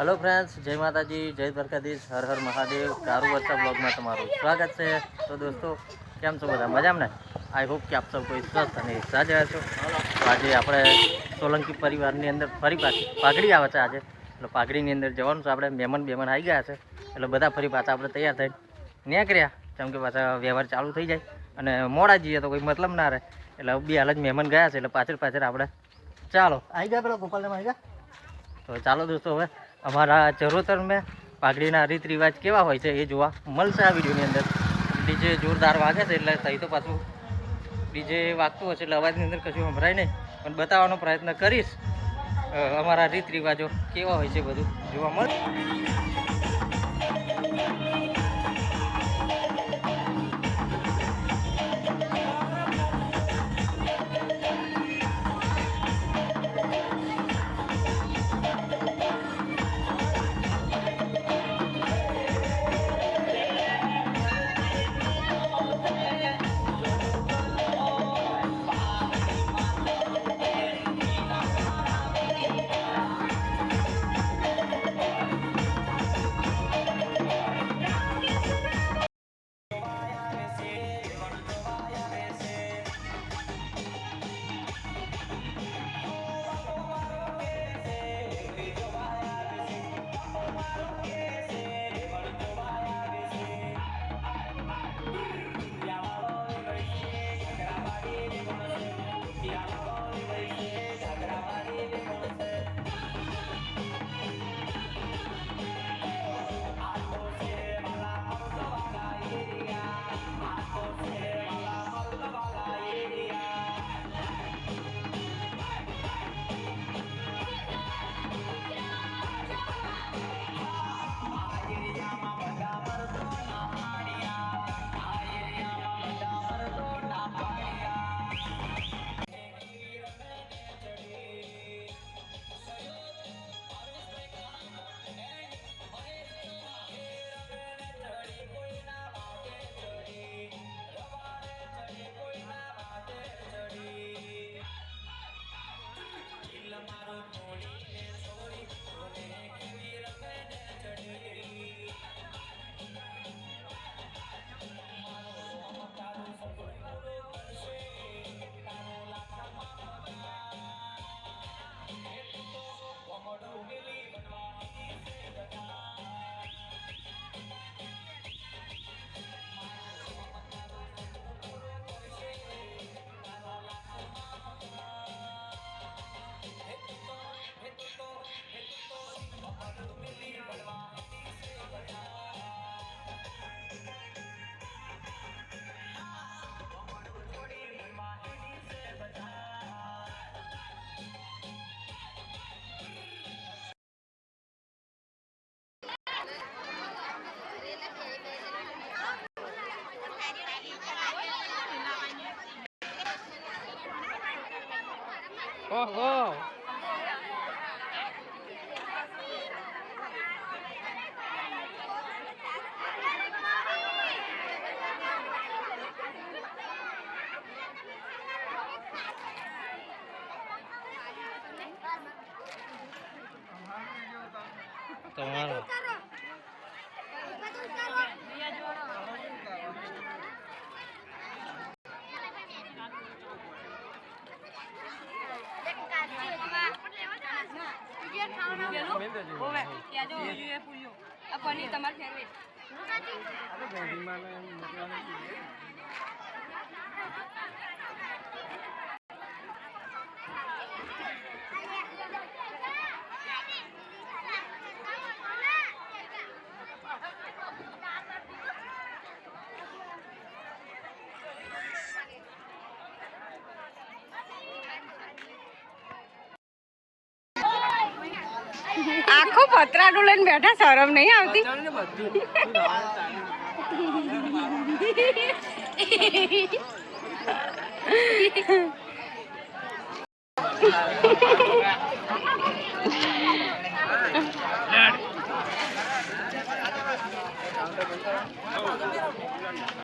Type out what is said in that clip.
Hello friends જય માતાજી જય દ્વારકાધીશ હર હર મહાદેવ સારું વર્ષા બ્લોગમાં તમારું સ્વાગત છે. તો દોસ્તો કેમ છો બધા? મજામાં ને? આઈ હોપ કે આપ સૌ કોઈ સ્વસ્થ અને સાજા છો તો આજે આપણે સોલંકી પરિવારની અંદર ફરી પાછી પાઘડી આવે છે આજે. એટલે પાઘડીની અંદર જવાનું છે આપણે. મહેમાન બેમાન આવી ગયા છે. એટલે બધા ફરી પાછા આપણે તૈયાર થઈને નીકળ્યા કેમ કે પાછા વ્યવહાર ચાલુ થઈ જાય. અને મોડા જઈએ તો કોઈ મતલબ ના રહે. એટલે બે હાલ જ મહેમાન ગયા છે. એટલે પાછળ પાછળ આપણે ચાલો. આવી ગયા પેલા ગોપાલને આવી ગયા? તો ચાલો દોસ્તો હવે. અમારા ચરોતર મેં પાઘડીના રીત રિવાજ કેવા હોય છે એ જોવા મળશે આ વિડીયોની અંદર. ડીજે જોરદાર વાગે છે એટલે થઈ તો પાછું ડીજે વાગતું હશે એટલે અવાજની અંદર કશું સંભળાય નહીં. પણ બતાવવાનો પ્રયત્ન કરીશ અમારા રીત રિવાજો કેવા હોય છે બધું જોવા મળે ઓહો તમારો પનીર તમાર ફેવરેટ આખું પતરાનું લઈને બેઠા શરમ નહીં આવતી?